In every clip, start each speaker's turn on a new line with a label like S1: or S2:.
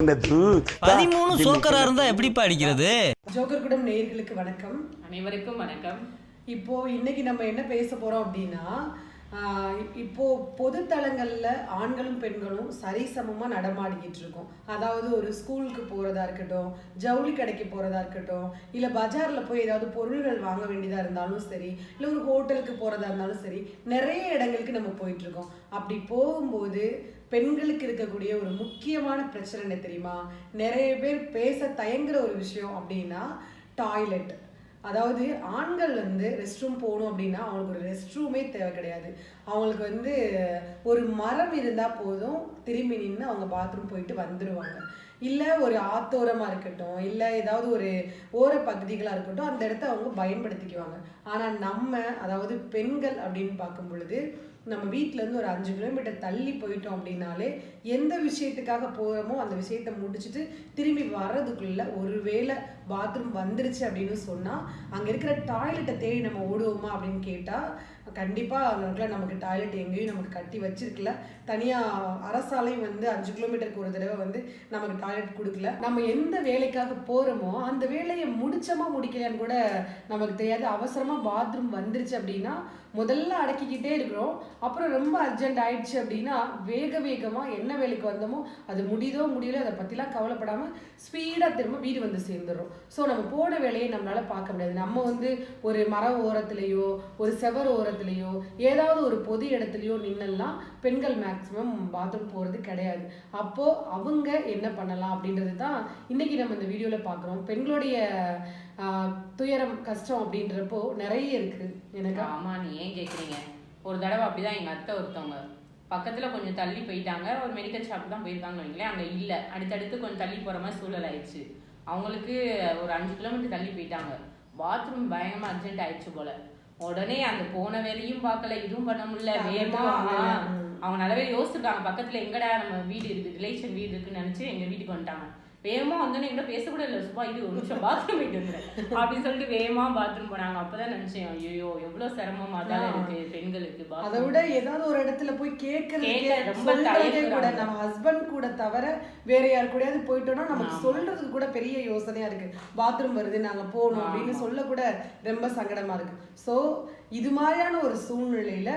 S1: பதிமூணு சோக்கரா இருந்தா எப்படிப்பா அடிக்கிறது?
S2: ஜோக்கர் குடம் நேயர்களுக்கு வணக்கம்.
S3: அனைவருக்கும் வணக்கம்.
S2: இப்போ இன்னைக்கு நம்ம என்ன பேச போறோம் அப்படின்னா இப்போது இப்போ பொதுத்தளங்கள்ல ஆண்களும் பெண்களும் சரிசமமாக நடமாடிக்கிட்டு இருக்கோம். அதாவது ஒரு ஸ்கூலுக்கு போகிறதா இருக்கட்டும் ஜவுளி கடைக்கு போகிறதா இருக்கட்டும் இல்லை பஜாரில் போய் ஏதாவது பொருள்கள் வாங்க வேண்டியதாக இருந்தாலும் சரி இல்லை ஒரு ஹோட்டலுக்கு போகிறதா இருந்தாலும் சரி நிறைய இடங்களுக்கு நம்ம போயிட்டுருக்கோம் அப்படி போகும்போது பெண்களுக்கு இருக்கக்கூடிய ஒரு முக்கியமான பிரச்சனை என்ன தெரியுமா? நிறைய பேர் பேச தயங்குற ஒரு விஷயம் அப்படின்னா டாய்லெட் அதாவது ஆண்கள் வந்து ரெஸ்ட் ரூம் போகணும் அப்படின்னா அவங்களுக்கு ஒரு ரெஸ்ட் ரூமே தேவை கிடையாது. அவங்களுக்கு வந்து ஒரு மரம் இருந்தால் போதும் திரும்பி நின்று அவங்க பாத்ரூம் போயிட்டு வந்துடுவாங்க இல்லை ஒரு ஆத்தோரமாக இருக்கட்டும் இல்லை ஏதாவது ஒரு ஓர பகுதிகளாக இருக்கட்டும் அந்த இடத்த அவங்க பயன்படுத்திக்குவாங்க. ஆனால் நம்ம அதாவது பெண்கள் அப்படின்னு பார்க்கும் பொழுது நம்ம வீட்டிலேருந்து இருந்து ஒரு அஞ்சு கிலோமீட்டர் தள்ளி போயிட்டோம் அப்படின்னாலே எந்த விஷயத்துக்காக போகிறோமோ அந்த விஷயத்தை முடிச்சுட்டு திரும்பி வர்றதுக்குள்ள ஒருவேளை பாத்ரூம் வந்துருச்சு அப்படின்னு சொன்னால் அங்கே இருக்கிற டாய்லெட்டை தேடி நம்ம ஓடுவோமா அப்படின்னு கேட்டால் கண்டிப்பாக அங்கெல்லாம் நமக்கு டாய்லெட் எங்கேயும் நமக்கு கட்டி வச்சிருக்கல. தனியாக அரசாலையும் வந்து அஞ்சு கிலோமீட்டருக்கு ஒரு தடவை வந்து நமக்கு டாய்லெட் கொடுக்கல. நம்ம எந்த வேலைக்காக போகிறோமோ அந்த வேலையை முடிச்சோமா முடிக்கலையான்னு கூட நமக்கு தெரியாது. அவசரமாக பாத்ரூம் வந்துருச்சு அப்படின்னா முதல்ல அடக்கிக்கிட்டே இருக்கிறோம். அப்புறம் ரொம்ப அர்ஜென்ட் ஆயிடுச்சு அப்படின்னா வேக வேகமாக என்ன வேலைக்கு வந்தோமோ அது முடியுதோ முடியல அதை பற்றிலாம் கவலைப்படாமல் ஸ்பீடாக திரும்ப வீடு வந்து சேர்ந்துடுறோம். ஸோ நம்ம போன வேலையை நம்மளால் பார்க்க முடியாது. நம்ம வந்து ஒரு மர ஓரத்துலேயோ ஒரு செவர் ஓரத்துலேயோ ஏதாவது ஒரு பொது இடத்துலையோ நின்னெல்லாம் பெண்கள் மேக்ஸிமம் பாத்ரூம் போகிறது கிடையாது. அப்போது அவங்க என்ன பண்ணலாம் அப்படின்றது தான் இன்னைக்கு நம்ம இந்த வீடியோவில் பார்க்குறோம். பெண்களுடைய துயரம் கஷ்டம் அப்படின்றப்போ நிறைய இருக்குது எனக்கு?
S3: ஆமா நீ ஏன் கேட்குறீங்க ஒரு தடவை அப்படிதான் எங்கள் அத்தை ஒருத்தவங்க பக்கத்தில் கொஞ்சம் தள்ளி போயிட்டாங்க. ஒரு மெடிக்கல் ஷாப் தான் போயிருக்காங்க வைங்களேன். அங்கே இல்லை. அடுத்தடுத்து கொஞ்சம் தள்ளி போகிற மாதிரி சூழல் ஆயிடுச்சு. அவங்களுக்கு ஒரு அஞ்சு கிலோமீட்டர் தள்ளி போயிட்டாங்க. பாத்ரூம் பயங்கரமாக அர்ஜென்ட் ஆயிடுச்சு போல. உடனே அந்த போன வேலையும் பார்க்கல இதுவும் பண்ண முடியல வேகமா. அவங்க நல்லாவே யோசிச்சிருக்காங்க பக்கத்துல எங்கடா நம்ம வீடு இருக்கு ரிலேஷன் வீடு இருக்குன்னு நினைச்சு எங்க வீட்டுக்கு வந்துட்டாங்க வேகமா வந்தோன்னே எங்கிட்ட பேச கூட இல்லை சும்மா இது ஒரு நிமிஷம் பாத்ரூம் போயிட்டு வந்துடுறேன் அப்படின்னு சொல்லிட்டு வேகமா பாத்ரூம் போனாங்க. அப்பதான் நினைச்சேன் ஐயோ எவ்வளவு சிரமமா. தான் இருக்கு பெண்களுக்கு
S2: அதை. விட ஏதாவது ஒரு இடத்துல போய் கேட்கறதுக்கே
S3: கேட்க ரொம்ப
S2: சொல்றதே கூட. நம்ம ஹஸ்பண்ட் கூட தவிர வேற யார் கூடயாவது போயிட்டோம்னா நமக்கு சொல்றதுக்கு கூட பெரிய யோசனையா இருக்கு. பாத்ரூம் வருது நாங்க போகணும் அப்படின்னு சொல்ல கூட ரொம்ப சங்கடமா இருக்கு. சோ இது மாதிரியான ஒரு சூழ்நிலையில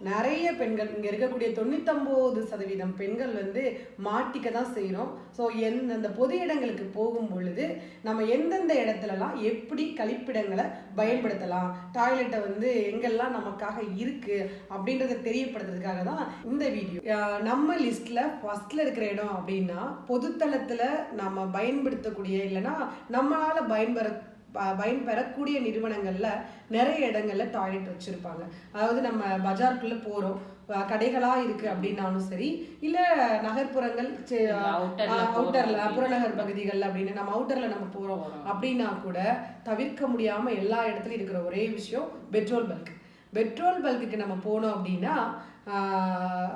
S2: நிறைய பெண்கள் இங்கே இருக்கக்கூடிய தொண்ணூத்தொன்பது சதவீதம் பெண்கள் வந்து மாட்டிக்க தான் செய்கிறோம் ஸோ எந்த அந்த பொது இடங்களுக்கு போகும் பொழுது நம்ம எந்தெந்த இடத்துலலாம் எப்படி கழிப்பிடங்களை பயன்படுத்தலாம் டாய்லெட்டை வந்து எங்கெல்லாம் நமக்காக இருக்குது அப்படின்றத தெரியப்படுத்துறதுக்காக தான் இந்த வீடியோ நம்ம லிஸ்ட்டில் ஃபஸ்ட்டில் இருக்கிற இடம் அப்படின்னா பொதுத்தளத்தில் நம்ம பயன்படுத்தக்கூடிய இல்லைன்னா நம்மளால் பயன்பெற பயன்பெறக்கூடிய நிறுவனங்கள்ல நிறைய இடங்கள்ல டாய்லெட் வச்சிருப்பாங்க. அதாவது நம்ம பஜாருக்குள்ள போறோம். அஹ் கடைகளா இருக்கு அப்படின்னாலும் சரி இல்ல நகர்ப்புறங்கள்
S3: அப்படின்னு.
S2: புறநகர் பகுதிகள் அப்படின்னு நம்ம அவுட்டர்ல நம்ம போறோம். அப்படின்னா கூட தவிர்க்க முடியாம எல்லா இடத்துலயும் இருக்கிற ஒரே விஷயம் பெட்ரோல் பல்க். பெட்ரோல் பல்க்குக்கு நம்ம போனோம் அப்படின்னா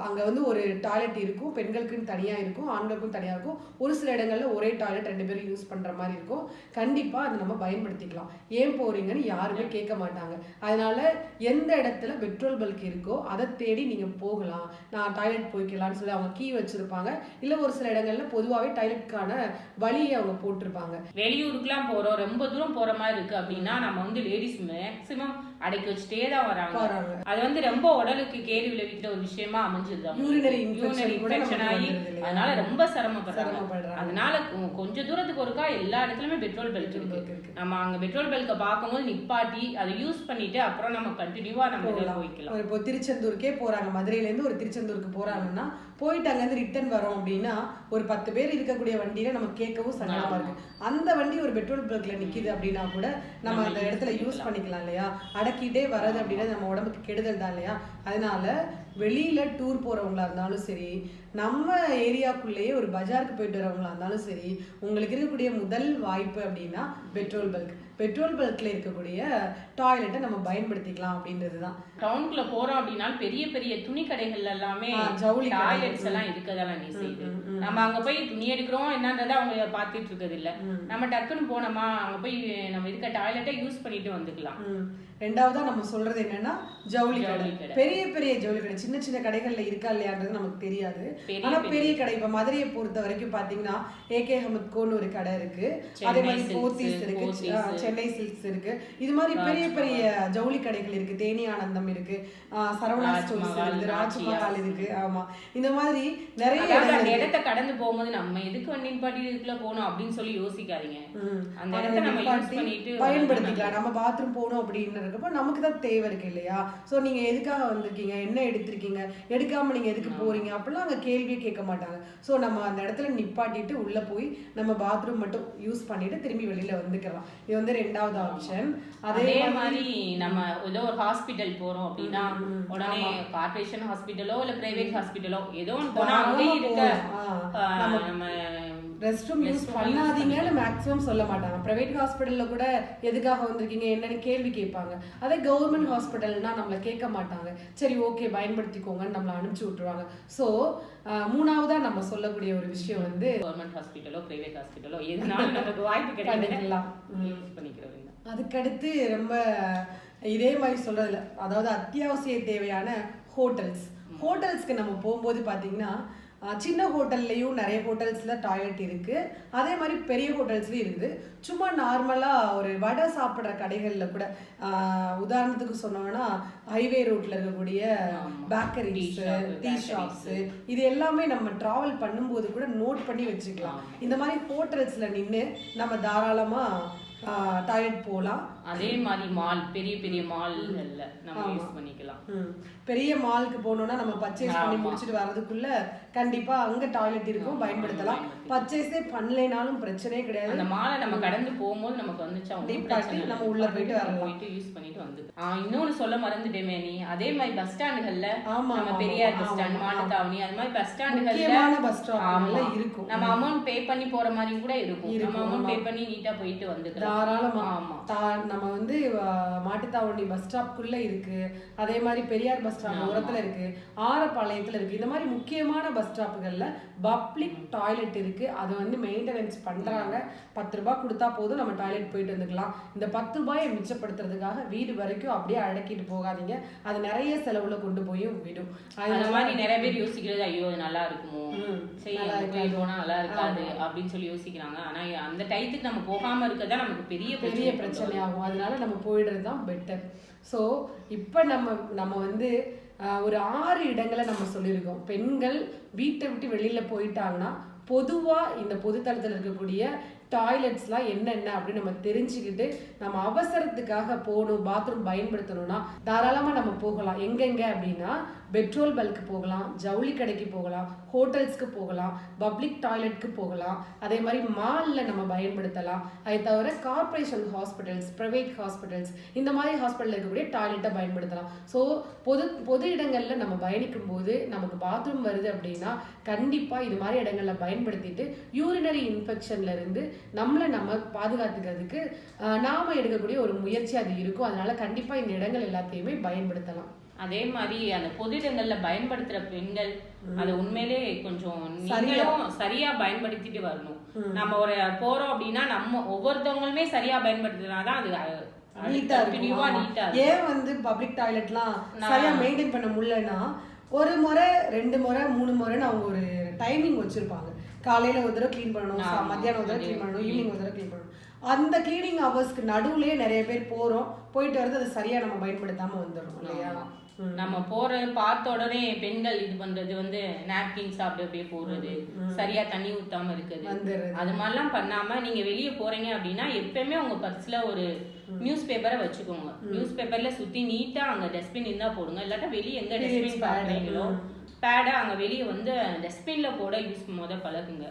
S2: அங்க வந்து ஒரு டாய்லெட் இருக்கும். பெண்களுக்குன்னு தனியா இருக்கும். ஆண்களுக்கும் தனியா இருக்கும். ஒரு சில இடங்கள்ல ஒரே டாய்லெட் ரெண்டு பேரும் யூஸ் பண்ற மாதிரி இருக்கும். கண்டிப்பா அதை நம்ம பயன்படுத்திக்கலாம். ஏன் போறீங்கன்னு யாருமே கேட்க மாட்டாங்க. அதனால எந்த இடத்துல பெட்ரோல் பல்க் இருக்கோ அதை தேடி நீங்க போகலாம். நான் டாய்லெட் போய்க்கலாம்னு சொல்லி அவங்க கீ வச்சிருப்பாங்க. இல்ல ஒரு சில இடங்கள்ல பொதுவாகவே டாய்லெட்கான வழியை அவங்க போட்டிருப்பாங்க.
S3: வெளியூருக்குலாம் போறோம். ரொம்ப தூரம் போற மாதிரி இருக்கு அப்படின்னா நம்ம வந்து லேடிஸ் மேக்சிமம் அடக்கி வச்சுட்டே தான் வராங்க. அது வந்து ரொம்ப உடலுக்கு கேடு விளைவிக்கிற ஒரு விஷயமா
S2: கூட
S3: infection
S2: நமக்கு
S3: ஆகி? அதனால ரொம்ப சிரமப்படுறாங்க. அதனால கொஞ்ச தூரத்துக்கு ஒருக்கா எல்லா இடத்துலயுமே பெட்ரோல் பெல்ட் இருக்கு. நம்ம அங்க பெட்ரோல் பெல்க பார்க்கும்போது நிப்பாட்டி அதை யூஸ் பண்ணிட்டு அப்புறம் நம்ம கண்டினியூவா நம்ம இதில். போய்க்கலாம்.
S2: இப்போ திருச்செந்தூருக்கே போறாங்க. மதுரையில இருந்து ஒரு திருச்செந்தூருக்கு போறாங்கன்னா போயிட்டு அங்கேருந்து ரிட்டர்ன் வரோம் அப்படின்னா ஒரு பத்து பேர் இருக்கக்கூடிய வண்டியில நம்ம கேட்கவும் சங்கடமா இருக்கு. அந்த வண்டி ஒரு பெட்ரோல் பல்க்ல நிக்குது அப்படின்னா கூட நம்ம அந்த இடத்துல யூஸ் பண்ணிக்கலாம். இல்லையா? அடக்கிட்டே வர்றது அப்படின்றது நம்ம உடம்புக்கு கெடுதல் தான் இல்லையா? அதனால வெளியில் டூர் போகிறவங்களா இருந்தாலும் சரி நம்ம ஏரியாக்குள்ளேயே ஒரு பஜாருக்கு போயிட்டு வரவங்களா இருந்தாலும் சரி உங்களுக்கு இருக்கக்கூடிய முதல் வாய்ப்பு அப்படின்னா பெட்ரோல் பல்க் பெட்ரோல் பல்க்ல இருக்கக்கூடிய டாய்லெட்டை நம்ம பயன்படுத்திக்கலாம் அப்படின்றது தான்
S3: டவுனுக்குள்ள போறோம் அப்படின்னா பெரிய பெரிய துணி கடைகள்ல எல்லாமே
S2: ஜவுளி.
S3: டாய்லெட்ஸ் எல்லாம் இருக்கதால நீ செய்யுது நம்ம அங்க போய் துணி எடுக்கிறோம் என்னன்றதை அவங்க பார்த்துட்டு இருக்கிறது இல்ல. நம்ம டக்குன்னு போனோமா அங்க போய் நம்ம இருக்க டாய்லெட்டை யூஸ் பண்ணிட்டு வந்துக்கலாம்.
S2: ரெண்டாவதா நம்ம சொல்றது என்னன்னா ஜவுளி கடை. பெரிய பெரிய ஜவுளி கடை. சின்ன சின்ன கடைகள்ல இருக்கா இல்லையான்றது நமக்கு தெரியாது. ஆனா
S3: பெரிய.
S2: கடை. இப்ப மதுரையை பொறுத்த வரைக்கும் பாத்தீங்கன்னா ஏகே அஹமத் கோன்னு ஒரு கடை இருக்கு. அதே மாதிரி போத்தீஸ் இருக்கு. சென்னை சில்க்ஸ் இருக்கு. இது மாதிரி பெரிய. பெரிய ஜவுளி கடைகள் இருக்கு. தேனி ஆனந்தம் இருக்கு. சரவணா ஸ்டோர்ஸ் இருக்கு. ராஜ்மஹால். இருக்கு. ஆமா. இந்த மாதிரி நிறைய.
S3: இடத்த கடந்து போகும்போது நம்ம எதுக்கு வண்டி இதுக்குள்ள போகணும் அப்படின்னு சொல்லி யோசிக்காதீங்க. அந்த இடத்த நம்ம யூஸ் பண்ணிட்டு
S2: பயன்படுத்திக்கலாம். நம்ம பாத்ரூம் போகணும் அப்படின்னு இருக்கப்ப நமக்கு தான் தேவை இருக்கு இல்லையா? சோ நீங்க எதுக்காக வந்திருக்கீங்க? என்ன எடுத்திருக்கீங்க? எடுக்காம நீங்க எதுக்கு போறீங்க? அப்படிலாம் அங்க கேள்வியே கேட்க மாட்டாங்க. சோ நம்ம அந்த இடத்துல நிப்பாட்டிட்டு உள்ள போய் நம்ம பாத்ரூம் மட்டும் யூஸ் பண்ணிட்டு திரும்பி வெளியில வந்துக்கலாம். இது வந்து ரெண்டாவது ஆப்ஷன்.
S3: அதே மாதிரி நம்ம ஏதோ ஒரு ஹாஸ்பிட்டல் போறோம் அப்படின்னா உடனே. கார்பரேஷன் ஹாஸ்பிட்டலோ இல்ல பிரைவேட் ஹாஸ்பிட்டலோ ஏதோ ஒன்று போனா அங்கேயும் இருக்க
S2: நம்ம ரெஸ்ட் ரூம் யூஸ் பண்ணாதீங்கன்னு மேக்ஸிமம் சொல்ல மாட்டாங்க பிரைவேட் ஹாஸ்பிட்டல்ல கூட எதுக்காக வந்திருக்கீங்க? என்னன்னு கேள்வி கேட்பாங்க. அதே கவர்மெண்ட் ஹாஸ்பிட்டல்னா நம்மள கேட்க மாட்டாங்க. சரி ஓகே பயன்படுத்திக்கோங்கன்னு நம்மள அனுப்பிச்சு விட்டுருவாங்க. ஸோ மூணாவதா நம்ம சொல்லக்கூடிய ஒரு விஷயம் வந்து
S3: கவர்மெண்ட் ஹாஸ்பிட்டலோ பிரைவேட் ஹாஸ்பிட்டலோ எதுனாலும் நமக்கு வாய்ப்பு. யூஸ் பண்ணிக்கிறோம்
S2: அதுக்கடுத்து ரொம்ப இதே மாதிரி சொல்றதுல அதாவது அத்தியாவசிய தேவையான ஹோட்டல்ஸ் ஹோட்டல்ஸ்க்கு நம்ம போகும்போது பார்த்தீங்கன்னா சின்ன ஹோட்டல்லையும் நிறைய ஹோட்டல்ஸில் டாய்லெட் இருக்கு அதே மாதிரி பெரிய ஹோட்டல்ஸ்லையும் இருக்குது சும்மா நார்மலாக ஒரு வடை சாப்பிட்ற கடைகளில் கூட உதாரணத்துக்கு சொன்னோம்னா ஹைவே ரோட்டில் இருக்கக்கூடிய. Bakeries tea. ஷாப்ஸு இது எல்லாமே நம்ம டிராவல் பண்ணும்போது கூட நோட் பண்ணி வச்சுக்கலாம். இந்த மாதிரி ஹோட்டல்ஸில் நின்று நம்ம தாராளமாக டாய்லெட் போகலாம்
S3: அதே மாதிரி மால் பெரிய பெரிய மால்கள்ல நம்ம
S2: ஆமா.
S3: யூஸ் பண்ணிக்கலாம்.
S2: பெரிய மாலுக்கு போனோம்னா நம்ம பர்ச்சேஸ் பண்ணி. முடிச்சிட்டு வர்றதுக்குள்ள கண்டிப்பா அங்க டாய்லெட் இருக்கும் பயன்படுத்தலாம்
S3: பயன்படுத்தி.
S2: பர்ச்சேஸே பண்ணலைனாலும் பிரச்சனையே
S3: அந்த
S2: கிடையாது
S3: மாலை நம்ம கடந்து போகும்போது நமக்கு வந்துச்சா இல்லை.
S2: நம்ம உள்ள போயிட்டு வரலாம்.
S3: போயிட்டு யூஸ் பண்ணிட்டு வந்து இன்னொன்னு சொல்ல மறந்துட்டேமே நீ அதே மாதிரி பஸ் ஸ்டாண்டுகள்ல
S2: ஆமா,
S3: நம்ம பெரியார் பஸ் ஸ்டாண்ட்
S2: ஆமா.
S3: மாட்டுத்தாவணி அது மாதிரி பஸ் ஸ்டாண்டுகள்ல ஆமா.
S2: எல்லாம் இருக்கும்.
S3: நம்ம அமௌண்ட் பே பண்ணி போற மாதிரி கூட இருக்கும் நம்ம அமௌண்ட் பே. பண்ணி நீட்டா போயிட்டு வந்துக்கலாம்
S2: தாராளமா
S3: ஆமா
S2: நம்ம வந்து மாட்டுத்தாவணி பஸ் ஸ்டாப்குள்ள இருக்கு அதே மாதிரி பெரியார் பஸ்
S3: ஆமா.
S2: ஓரத்துல இருக்கு ஆரப்பாளையத்துல இருக்கு இந்த மாதிரி முக்கியமான பஸ் ஸ்டாப்புகள்ல பப்ளிக் டாய்லெட் இருக்கு அதை வந்து மெயின்டெனன்ஸ் பண்றாங்க. பத்து ரூபாய் கொடுத்தா போதும் நம்ம டாய்லெட் போயிட்டு வந்துக்கலாம். இந்த பத்து ரூபாயை மிச்சப்படுத்துறதுக்காக வீடு வரைக்கும் அப்படியே அடக்கிட்டு போகாதீங்க. அது நிறைய செலவுல கொண்டு போயும் விடும்.
S3: அந்த மாதிரி நிறைய பேர் யோசிக்கிறது ஐயோ நல்லா இருக்குமோ? சரி போய்
S2: இருக்காது.
S3: போனா நல்லா இருக்காது. அப்படின்னு சொல்லி யோசிக்கிறாங்க. ஆனா அந்த டயத்துக்கு நம்ம போகாம இருக்கதான் நமக்கு பெரிய
S2: பெரிய பிரச்சனை ஆகும் அதனால நம்ம போயிடுறது தான் பெட்டர் ஸோ இப்போ நம்ம நம்ம வந்து ஒரு ஆறு இடங்களை நம்ம சொல்லியிருக்கோம். பெண்கள் வீட்டை விட்டு வெளியில் போயிட்டாங்கன்னா பொதுவாக இந்த பொதுத்தளத்தில் இருக்கக்கூடிய டாய்லெட்ஸ்லாம் என்னென்ன அப்படின்னு நம்ம தெரிஞ்சுக்கிட்டு நம்ம அவசரத்துக்காக போகணும் பாத்ரூம் பயன்படுத்தணும்னா தாராளமாக நம்ம போகலாம். எங்கெங்க அப்படின்னா பெட்ரோல் பல்க்கு போகலாம் ஜவுளி கடைக்கு போகலாம் ஹோட்டல்ஸ்க்கு போகலாம் பப்ளிக் டாய்லெட்க்கு போகலாம். அதே மாதிரி மாலில் நம்ம பயன்படுத்தலாம். அதை தவிர கார்ப்பரேஷன் ஹாஸ்பிட்டல்ஸ் ப்ரைவேட் ஹாஸ்பிட்டல்ஸ் இந்த மாதிரி ஹாஸ்பிட்டலில் இருக்கக்கூடிய டாய்லெட்டை பயன்படுத்தலாம். ஸோ பொது பொது இடங்களில் நம்ம பயணிக்கும் போது நமக்கு பாத்ரூம் வருது அப்படின்னா கண்டிப்பாக இது மாதிரி இடங்களில் பயன்படுத்திட்டு யூரினரி இன்ஃபெக்ஷன்லேருந்து நம்மளை நம்ம பாதுகாத்துக்கிறதுக்கு நாம் எடுக்கக்கூடிய ஒரு முயற்சி அது இருக்கும். அதனால் கண்டிப்பாக இந்த இடங்கள் எல்லாத்தையுமே பயன்படுத்தலாம்.
S3: அதே மாதிரி அந்த பொது இடங்கள்ல பயன்படுத்துற பெண்கள் அதை உண்மையிலே கொஞ்சம்
S2: சரியா.
S3: நீங்களும் சரியா பயன்படுத்திட்டு வரணும் நம்ம ஒரு போறோம் அப்படின்னா நம்ம ஒவ்வொருத்தவங்களுமே சரியா பயன்படுத்தினாதான் அது
S2: நீட்டா இருக்கும். ஏன் வந்து பப்ளிக் டாய்லெட்லாம் சரியா மெயின்டைன் பண்ண முடியலன்னா ஒரு முறை ரெண்டு முறை மூணு முறைன்னு அவங்க ஒரு டைமிங் வச்சிருப்பாங்க காலையில ஒரு தடவை க்ளீன் பண்ணணும். மத்தியானம் ஒரு தடவை க்ளீன் பண்ணணும். ஈவினிங் ஒரு தடவை க்ளீன் பண்ணணும் அந்த க்ளீனிங் ஹவர்ஸ்க்கு நடுவுலயே நிறைய பேர் போறோம். போயிட்டு வரது அது சரியா நம்ம பயன்படுத்தாம வந்துடும் இல்லையா.
S3: நம்ம போற பார்த்த உடனே பெண்கள் இது பண்றது வந்து நாப்கின் சாப்பிட்டு அப்படியே போடுறது சரியா தண்ணி ஊத்தாம இருக்குது. அது மாதிரிலாம் பண்ணாம நீங்க வெளியே போறீங்க அப்படின்னா எப்பயுமே உங்க பர்ஸ்ல ஒரு நியூஸ் பேப்பரை வச்சுக்கோங்க. நியூஸ் பேப்பர்ல சுத்தி நீட்டா அங்க டஸ்ட்பின் இருந்தா போடுங்க. இல்லாட்டா வெளியே எங்க டஸ்ட்பின். பாக்குறீங்களோ? பேடை அங்க வெளியே வந்து டஸ்ட்பின்ல போட யூஸ் முத பழகுங்க.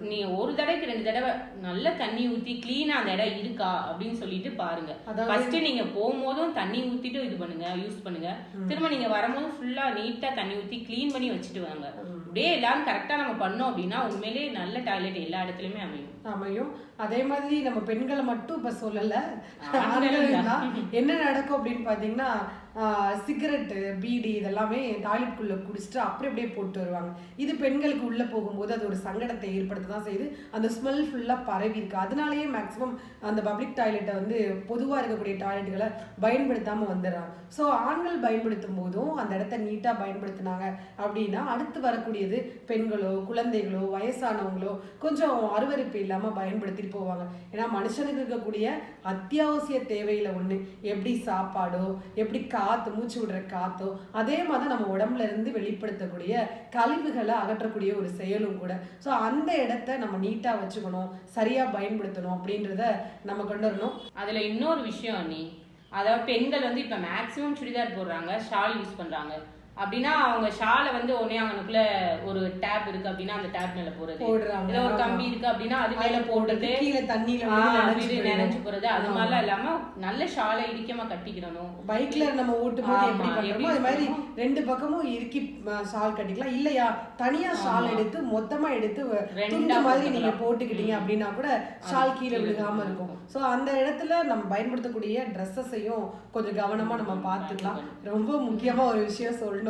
S3: நீ ஒரு தடவைக்கு ரெண்டு தடவை நல்ல தண்ணி ஊத்தி கிளீனா அந்த இடம் இருக்கா அப்படின்னு சொல்லிட்டு பாருங்க.
S2: அதாவது-
S3: ஃபர்ஸ்ட் நீங்க போகும்போதும் தண்ணி ஊத்திட்டு இது பண்ணுங்க யூஸ் பண்ணுங்க. திரும்ப நீங்க வரும்போது ஃபுல்லா நீட்டா தண்ணி ஊத்தி க்ளீன் பண்ணி வச்சுட்டு வாங்க. அப்படியே எல்லாரும் கரெக்டா நம்ம பண்ணோம் அப்படின்னா உண்மையிலேயே நல்ல டாய்லெட் எல்லா இடத்துலயுமே அமையும்.
S2: அமையும். அதே மாதிரி நம்ம பெண்களை மட்டும் இப்ப சொல்லல. என்ன நடக்கும் அப்படின்னு பாத்தீங்கன்னா சிகரெட்டு பீடி இதெல்லாமே டாய்லெட்குள்ளே குடிச்சிட்டு அப்படி அப்படியே போட்டு வருவாங்க. இது பெண்களுக்கு உள்ளே போகும்போது அது ஒரு சங்கடத்தை ஏற்படுத்த தான் செய்யுது. அந்த ஸ்மெல் ஃபுல்லாக பரவி இருக்குது அதனாலேயே மேக்ஸிமம் அந்த பப்ளிக் டாய்லெட்டை வந்து பொதுவாக இருக்கக்கூடிய டாய்லெட்டுகளை பயன்படுத்தாமல் வந்துடுறாங்க. ஸோ ஆண்கள் பயன்படுத்தும் போதும் அந்த இடத்த நீட்டாக பயன்படுத்தினாங்க அப்படின்னா அடுத்து வரக்கூடியது பெண்களோ குழந்தைகளோ வயசானவங்களோ கொஞ்சம் அருவருப்பு இல்லாமல் பயன்படுத்திட்டு போவாங்க. ஏன்னா மனுஷனுக்கு இருக்கக்கூடிய அத்தியாவசிய தேவையில் ஒன்று எப்படி சாப்பாடோ எப்படி காற்று மூச்சு விடுற காற்றோ அதே மாதிரி நம்ம உடம்புல இருந்து வெளிப்படுத்தக்கூடிய கழிவுகளை அகற்றக்கூடிய ஒரு செயலும் கூட. ஸோ அந்த இடத்த நம்ம நீட்டாக வச்சுக்கணும் சரியாக பயன்படுத்தணும் அப்படின்றத நம்ம கொண்டு வரணும்.
S3: அதுல இன்னொரு விஷயம் நீ அதாவது பெண்கள் வந்து இப்ப மேக்ஸிமம் சுடிதார் போடுறாங்க ஷால் யூஸ் பண்றாங்க. அப்படின்னா அவங்க ஷாலை வந்து ஒன்னே அவனுக்குள்ள ஒரு டேப் இருக்கு அப்படின்னா அந்த டேப் மேல போறது. இல்ல ஒரு கம்பி இருக்கு அப்படின்னா அது மேல போட்டுட்டு
S2: கீழே தண்ணியில நனைஞ்சு.
S3: போறது அது மாதிரிலாம் இல்லாம நல்ல ஷாலை இடிக்கமா கட்டிக்கிடணும்
S2: பைக்ல நம்ம ஓட்டும் போது எப்படி பண்றோமோ அது மாதிரி? ரெண்டு பக்கமும் இறுக்கி ஷால் கட்டிக்கலாம் இல்லையா தனியா ஷால். எடுத்து மொத்தமா எடுத்து துண்டு மாதிரி நீங்க. போட்டுக்கிட்டீங்க. அப்படின்னா கூட ஷால் கீழே விழுகாம இருக்கும்
S3: இருக்கும்.
S2: ஸோ அந்த இடத்துல நம்ம பயன்படுத்தக்கூடிய ட்ரெஸ்ஸஸையும் கொஞ்சம் கவனமா நம்ம பார்த்துக்கலாம் ரொம்ப முக்கியமா ஒரு விஷயம் சொல்லணும்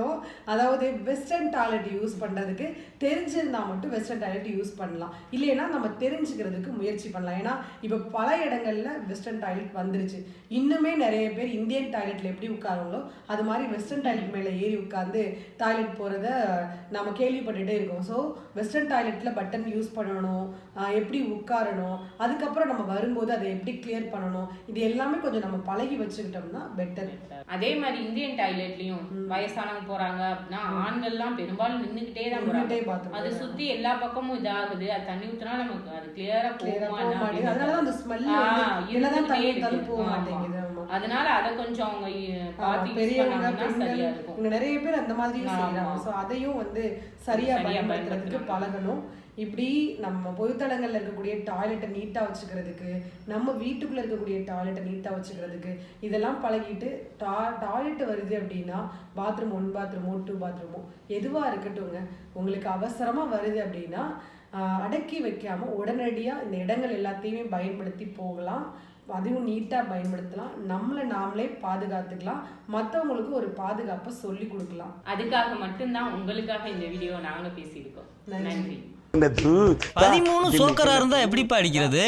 S2: அதாவது வெஸ்டர்ன் டாய்லெட் யூஸ் பண்றதுக்கு தெரிஞ்சிருந்தா மட்டும் வெஸ்டர்ன் டாய்லெட் யூஸ் பண்ணலாம். இல்லைன்னா நம்ம தெரிஞ்சுக்கிறதுக்கு முயற்சி பண்ணலாம். ஏன்னா இப்போ பல இடங்கள்ல வெஸ்டர்ன் டாய்லெட் வந்துருச்சு. இன்னுமே நிறைய பேர் இந்தியன் டாய்லெட்ல எப்படி உட்காருங்களோ அது மாதிரி வெஸ்டர்ன் டாய்லெட் மேலே ஏறி உட்காந்து டாய்லெட் போகிறத நம்ம கேள்விப்பட்டுட்டே இருக்கோம். ஸோ வெஸ்டர்ன் டாய்லெட்டில் பட்டன் யூஸ் பண்ணணும் எப்படி உட்காரணும் அதுக்கப்புறம் நம்ம வரும்போது அதை எப்படி கிளியர் பண்ணணும் இது எல்லாமே கொஞ்சம் நம்ம பழகி வச்சுக்கிட்டோம்னா பெட்டர்
S3: அதே மாதிரி இந்தியன் டாய்லெட்லயும் வயசானவங்க போறாங்க அப்படின்னா ஆண்கள்லாம் பெரும்பாலும் நின்னுகிட்டே தான் போறாங்க. அது. சுத்தி எல்லா பக்கமும் இதாகுது. அது தண்ணி ஊத்துனா நமக்கு அது கிளியரா போகுமா
S2: அதனால
S3: அத கொஞ்சம் அவங்க
S2: பெரியவங்க
S3: சரியா இருக்கும்.
S2: நிறைய பேர் அந்த மாதிரியும். செய்யறாங்க. ஸோ அதையும் வந்து சரியா பயன்படுத்துறதுக்கு. பழகணும். இப்படி நம்ம பொதுத்தளங்கள்ல இருக்கக்கூடிய டாய்லெட்டை நீட்டா வச்சுக்கிறதுக்கு நம்ம வீட்டுக்குள்ள இருக்கக்கூடிய டாய்லெட்டை நீட்டா வச்சுக்கிறதுக்கு இதெல்லாம் பழகிட்டு டா டாய்லெட் வருது அப்படின்னா பாத்ரூம் ஒன் பாத்ரூமோ டூ பாத்ரூமோ எதுவா இருக்கட்டும்ங்க? உங்களுக்கு அவசரமா வருது அப்படின்னா அடக்கி வைக்காம உடனடியா இந்த இடங்கள் எல்லாத்தையுமே பயன்படுத்தி போகலாம். அதையும் நீட்டாக பயன்படுத்தலாம். நம்மளை நாமளே பாதுகாத்துக்கலாம். மற்றவங்களுக்கு ஒரு பாதுகாப்பை சொல்லி கொடுக்கலாம்.
S3: அதுக்காக மட்டும்தான் உங்களுக்காக இந்த வீடியோ நாங்க பேசியிருக்கோம். நன்றி.
S1: பதிமூணு சோக்கரா இருந்தா எப்படிப்பா அடிக்கிறது?